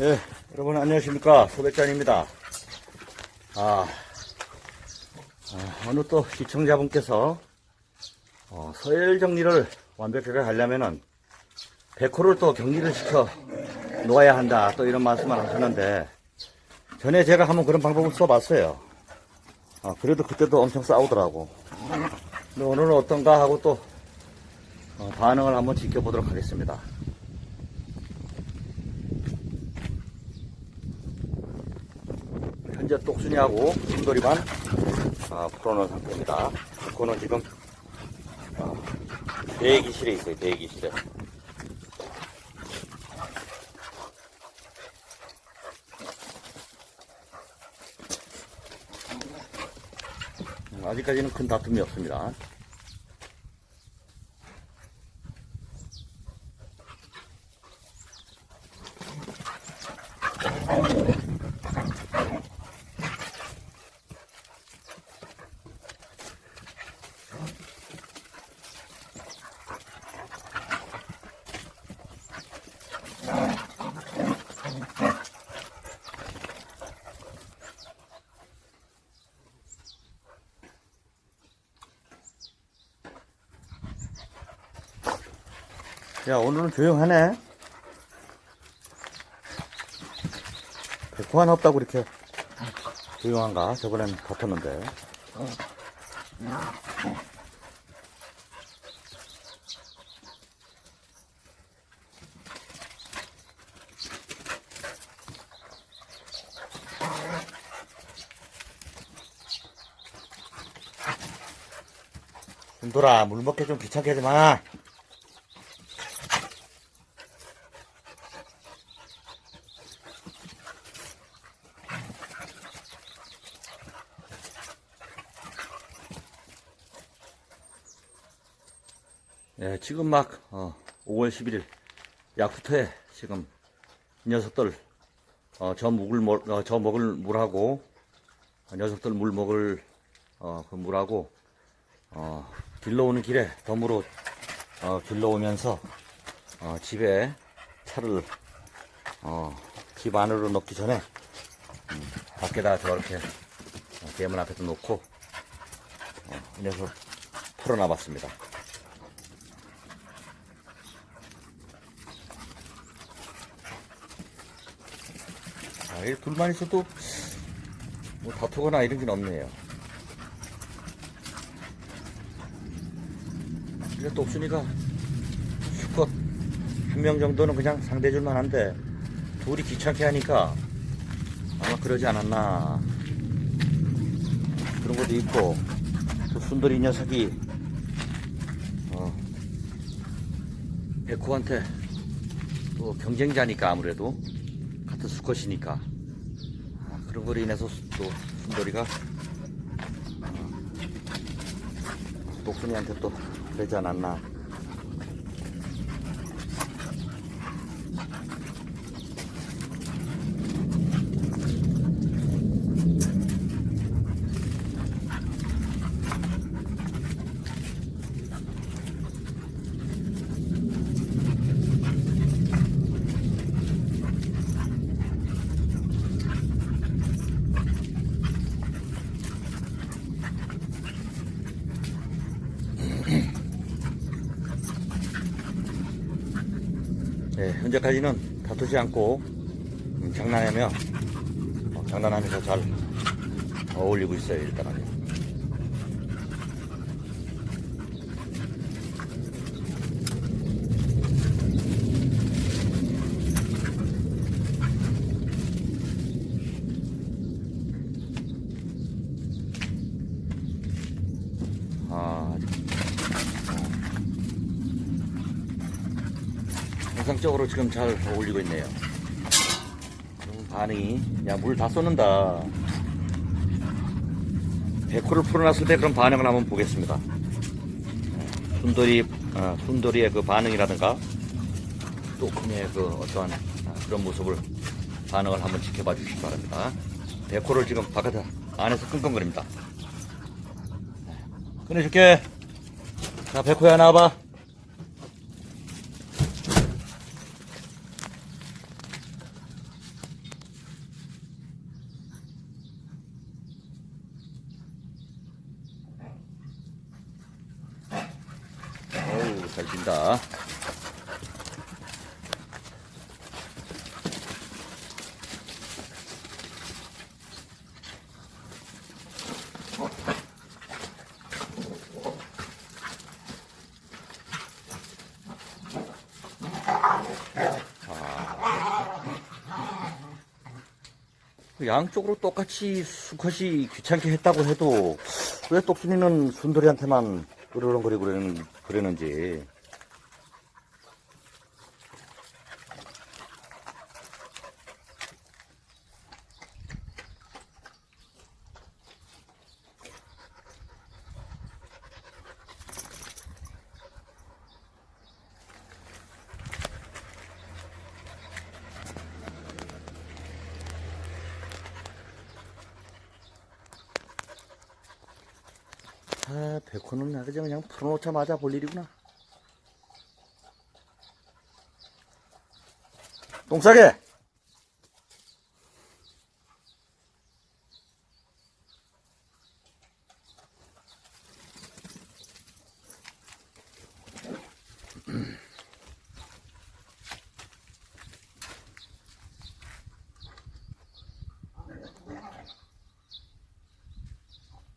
예, 여러분 안녕하십니까 소백잔입니다. 아, 아, 어느 또 시청자분께서 어, 서열 정리를 완벽하게 하려면은 백호를 또 격리를 시켜 놓아야 한다 또 이런 말씀을 하셨는데 전에 제가 한번 그런 방법을 써봤어요. 아, 그래도 그때도 엄청 싸우더라고. 근데 오늘은 어떤가 하고 또 어, 반응을 한번 지켜보도록 하겠습니다. 현재 똑순이하고 순돌이만 아, 풀어놓은 상태입니다. 그거는 지금 아, 대기실에 있어요. 대기실에. 음, 아직까지는 큰 다툼이 없습니다. 야, 오늘은 조용하네. 백호 하나 없다고 이렇게 조용한가? 저번엔 다퉜는데. 순돌아, 물 먹게 좀 귀찮게 하지 마. 지금 막, 어, 5월 11일, 약부터에 지금 이 녀석들, 어, 저 묵을, 물- 어, 저 먹을 물하고, 어, 녀석들 물 먹을, 어, 그 물하고, 어, 길러 오는 길에 덤으로, 어, 길러 오면서, 어, 집에 차를, 어, 집 안으로 넣기 전에, 음, 밖에다 저렇게, 어, 대문 앞에다 놓고, 어, 이 녀석 풀어놔봤습니다. 둘만 있어도 뭐 다투거나 이런 게 없네요. 또 없으니까 수컷 한 명 정도는 그냥 상대해 줄만 한데 둘이 귀찮게 하니까 아마 그러지 않았나 그런 것도 있고 또 순돌이 녀석이 어, 백호한테 또 경쟁자니까 아무래도 같은 수컷이니까 아, 그런 거로 인해서 수- 또 순돌이가 어, 독순이한테 또 그러지 않았나 네, 현재까지는 다투지 않고 음, 장난하며 어, 장난하면서 잘 어울리고 있어요 일단은 아, 정상적으로 지금 잘 어울리고 있네요. 음, 반응이 야 물다 쏟는다. 백호를 풀어놨을 때 그런 반응을 한번 보겠습니다. 네, 순돌이 어, 순돌이의 그 반응이라든가 또kun이의 그 어떠한 아, 그런 모습을 반응을 한번 지켜봐 주시기 바랍니다. 백호를 지금 바깥에 안에서 끙끙거립니다. 네, 꺼내줄게. 자 백호야 나와봐. 잘 빈다. 양쪽으로 똑같이 수컷이 귀찮게 했다고 해도 왜 똑순이는 순돌이한테만 으르렁거리고 그러는, 그러는지. 아, 백호는 나 그저 그냥 풀어놓자마자 볼 일이구나. 똥 싸게!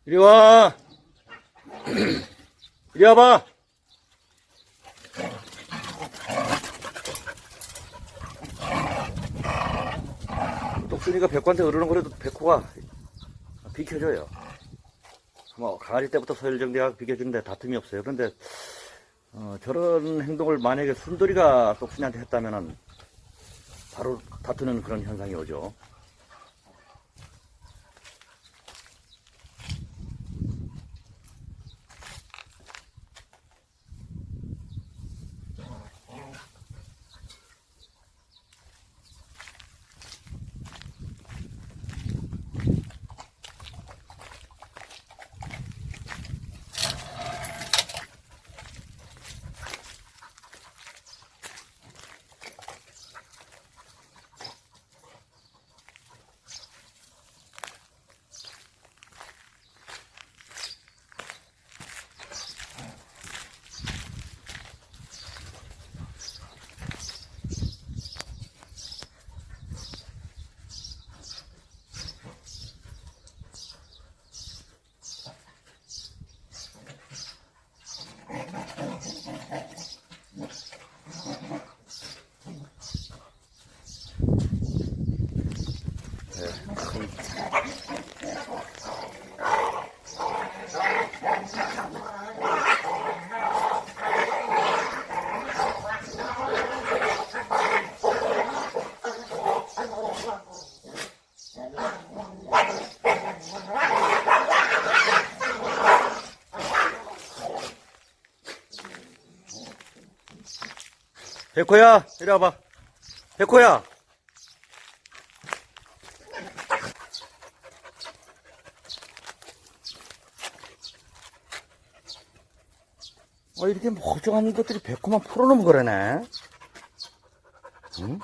이리 와! 이리 와봐. 똑순이가 백호한테 으르렁거려도 백호가 비켜줘요. 뭐 강아지 때부터 서열정대가 비켜주는데 다툼이 없어요. 그런데 어, 저런 행동을 만약에 순돌이가 똑순이한테 했다면은 바로 다투는 그런 현상이 오죠. 백호야, 이리 와봐. 백호야. 어, 이렇게 멀쩡한 것들이 백호만 풀어놓으면 그러네. 응?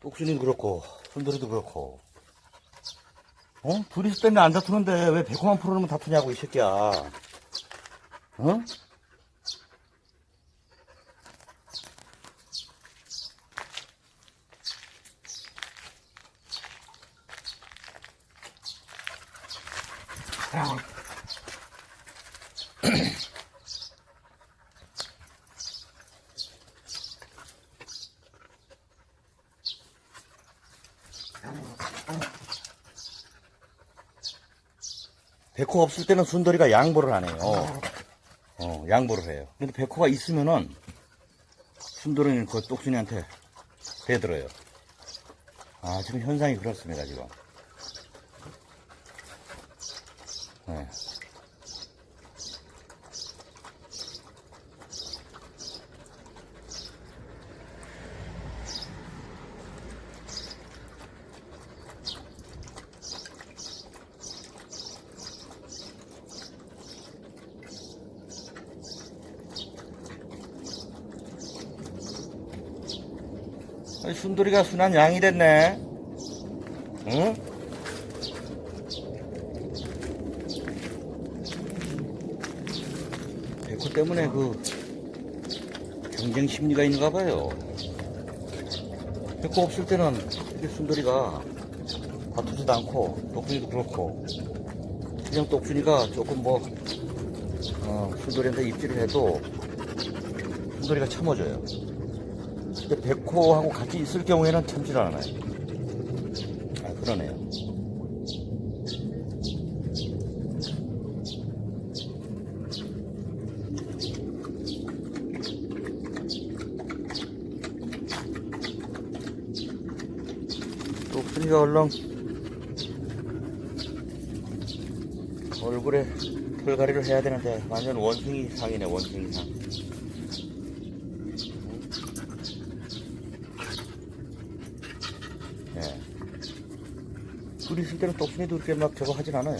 똑순이도 그렇고, 순돌이도 그렇고. 어? 둘이서 때문에 안 다투는데 왜 백호만 풀어놓으면 다투냐고, 이 새끼야. 어? 백호 없을 때는 순돌이가 양보를 안 해요. 어, 양보를 해요. 근데 백호가 있으면은 순돌이는 그 똑순이한테 대들어요. 아, 지금 현상이 그렇습니다, 지금. 네. 아니, 순돌이가 순한 양이 됐네. 응? 때문에 그 경쟁 심리가 있는가 봐요. 백호 없을 때는 이 순돌이가 다투지도 않고 똑순이도 그렇고 그냥 똑순이가 조금 뭐 어, 순돌이한테 입질을 해도 순돌이가 참아줘요. 근데 백호하고 같이 있을 경우에는 참질 않아요. 아 그러네요. 똑순이가 얼렁 얼굴에 털가리를 해야 되는데 완전 원숭이 상이네 원숭이 상. 예. 둘이 있을 때는 똑순이도 그렇게 막 저거 하진 않아요.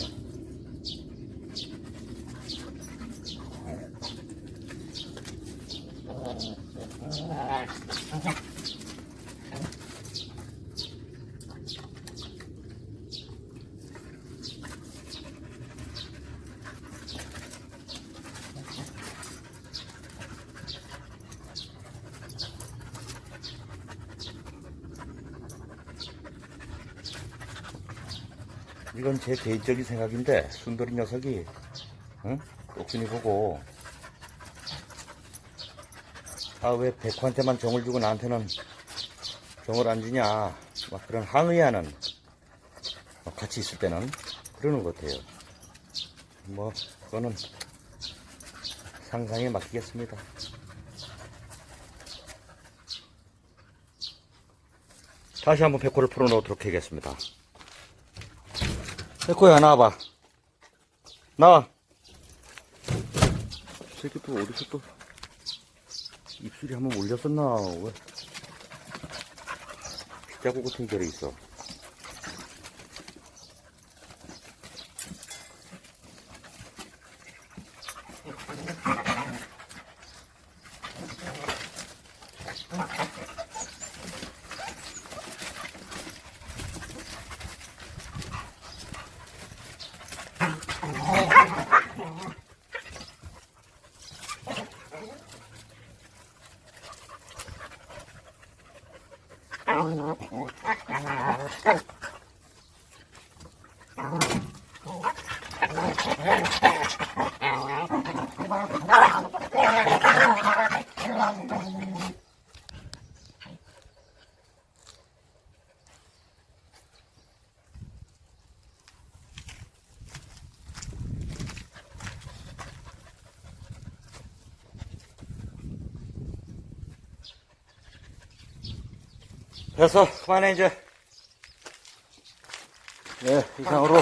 이건 제 개인적인 생각인데 순돌이 녀석이 응? 똑순이 보고 아 왜 백호한테만 정을 주고 나한테는 정을 안 주냐. 막 그런 항의하는 뭐 같이 있을 때는 그러는 것 같아요. 뭐 그거는 상상에 맡기겠습니다. 다시 한번 백호를 풀어놓도록 하겠습니다 백호야 나와봐. 나와. 이 새끼 또 어디서 또 입술이 한번 올렸었나 왜? 빗자국 같은 결이 있어 됐어 그만해 이제. 네 이상으로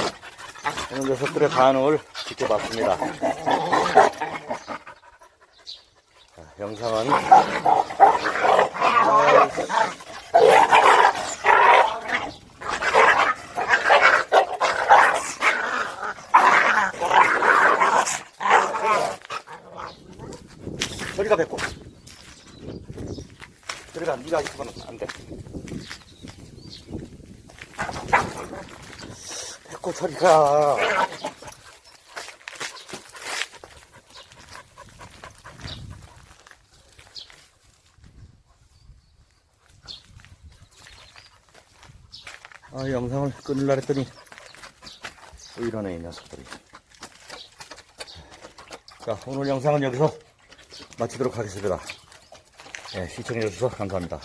오늘 녀석들의 반응을 지켜봤습니다. 자, 영상은 저리가 뱉고. 저리가 네가 있으면 안돼 뱉고 저리 가. 아 영상을 끊으려 했더니 또 이러네 이 녀석들이. 자 오늘 영상은 여기서 마치도록 하겠습니다. 네, 시청해주셔서 감사합니다